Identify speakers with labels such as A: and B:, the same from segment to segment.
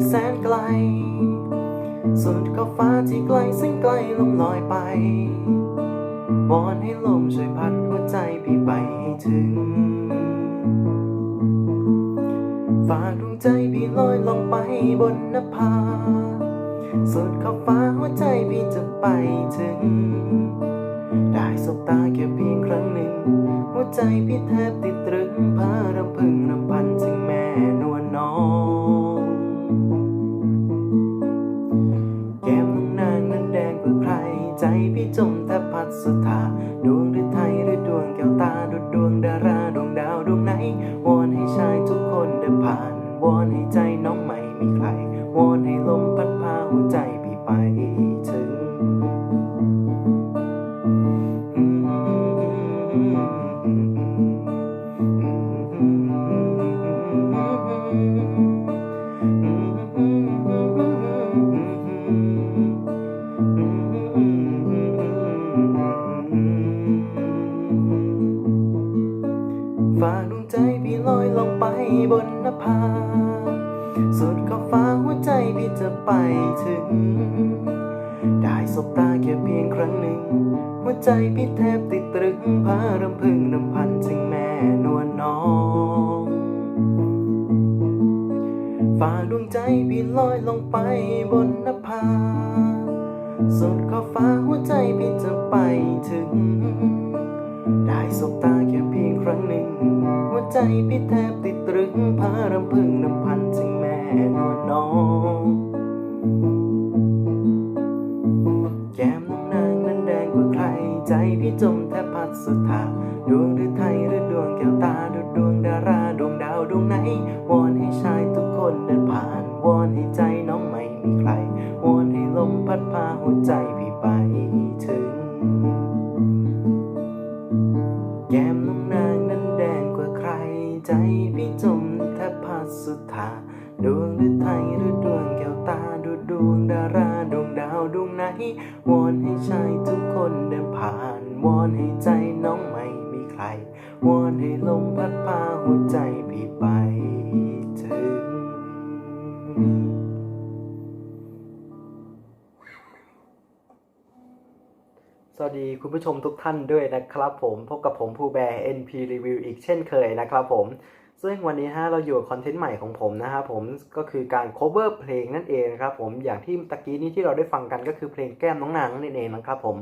A: ที่แสนไกล สุดขอบฟ้าที่ไกลแสนไกลลมลอยไป วอนให้ลมช่วยพัดหัวใจพี่ไปให้ถึง ฝากดวงใจพี่ลอยลงไปบนนภา สุดขอบฟ้าหัวใจพี่จะไปถึง ได้สบตาแค่เพียงครั้งหนึ่ง หัวใจพี่แทบติด ผ่านวอนให้ใจน้องไม่มีใครวอนให้ลมพัดพาหัวใจพี่ไปถึงฝา บนนภา สุดขอบฟ้าหัวใจพี่จะไปถึง ได้สบตาแค่เพียงครั้งหนึ่ง หัวใจพี่แทบติดตรึงพารำพึงรำพันถึงแม่นวลน้องฝากดวงใจพี่ลอยลงไปบนนภา สุดขอบฟ้าหัวใจพี่จะไปถึง ได้สบตาแค่เพียงครั้งหนึ่ง ใจพี่แทบติดตรึงพารำพึงรำพันถึงแม่นวลน้องแก้มน้องนางนั้นแดงกว่าใคร ใจพี่จมแทบพัดสุดทาดวงหรือไทยหรือดวงแก้วตาดุดดวงดาราดวงดาวดวงไหน วอนให้ชายทุกคนเดินผ่าน วอนให้ใจน้องไม่มีใคร วอนให้ลมพัดพาหัวใจพี่ไปถึงแา ดวงหรือไทยหรือดวงแก้วตาดูดวงดาราดวงดาวดวงไหนวอนให้ชายทุกคนเดินผ่านวอนให้ใจน้องไม่มีใครวอนให้ลมพัดพาหัวใจพี่ไปถึงสวัสดีคุณผู้ชมทุกท่านด้วยนะครับผม พบกับผมภูแบร์ NP Review อีกเช่นเคยนะครับผม ซึ่งวันนี้ฮะเราอยู่กับคอนเทนต์ใหม่ของผมนะครับผมก็คือการ cover เพลงนั่นเองนะครับผมอย่างที่ตะกี้นี้ที่เราได้ฟังกันก็คือเพลงแก้มน้องนางนั่นเองนะครับผม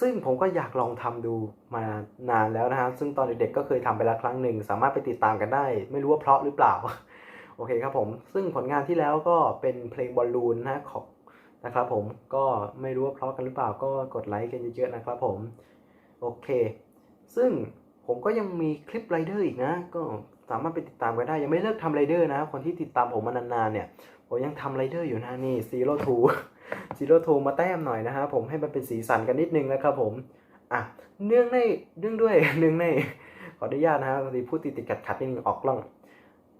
A: ซึ่งผมก็อยากลองทำดูมานานแล้วนะฮะซึ่งตอนเด็กๆก็เคยทำไปแล้วครั้งหนึ่ง สามารถไปติดตามกันได้ ไม่รู้ว่าเพราะหรือเปล่า โอเคครับผม ซึ่งผลงานที่แล้วก็เป็นเพลงบอลลูนนะของนะครับผมก็ไม่รู้ว่าเพราะกันหรือเปล่าก็กดไลค์กันเยอะๆนะครับผม โอเค ซึ่ง ผมก็ยังมีคลิปไรเดอร์อีกนะ ก็สามารถไปติดตามกันได้ ยังไม่เลิกทำไรเดอร์นะ คนที่ติดตามผมมานานๆเนี่ย ผมยังทำไรเดอร์อยู่นะนี่ซีโร่ทูซีโร่ทูมาแต้มหน่อยนะฮะผมให้มันเป็นสีสันกันนิดนึงนะครับผม อะ เนื่องในเนื่องด้วยเนื่องในขออนุญาตนะฮะบางทีพูดติดติดขัดขัดๆนิดนึงออกกล้อง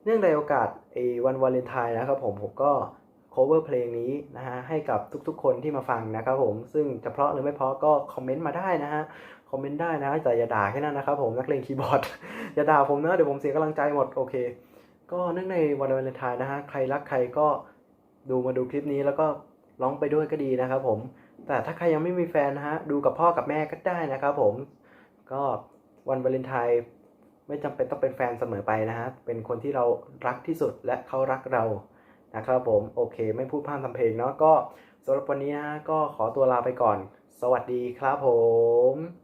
A: เนื่องในโอกาสไอ้วันวาเลนไทน์นะครับผมผมก็ cover เพลงนี้นะฮะให้กับทุกๆ คนที่มาฟังนะครับผมซึ่งจะเพราะหรือไม่เพราะก็คอมเมนต์มาได้นะฮะ คอมเมนต์ได้นะแต่อย่าด่าแค่นั้นนะครับผมนักเลงคีย์บอร์ด อย่าด่าผมนะเดี๋ยวผมเสียกำลังใจหมดโอเค ก็เนื่องในวันวาเลนไทน์นะฮะใครรักใครก็ดูมาดูคลิปนี้แล้วก็ร้องไปด้วยก็ดีนะครับผม แต่ถ้าใครยังไม่มีแฟนนะฮะดูกับพ่อกับแม่ก็ได้นะครับผมก็วันวาเลนไทน์ไม่จำเป็นต้องเป็นแฟนเสมอไปนะฮะเป็นคนที่เรารักที่สุดและเขารักเรานะครับผมโอเค ไม่พูดพร่ำทำเพลงเนาะก็สำหรับวันนี้นะก็ขอตัวลาไปก่อน สวัสดีครับผม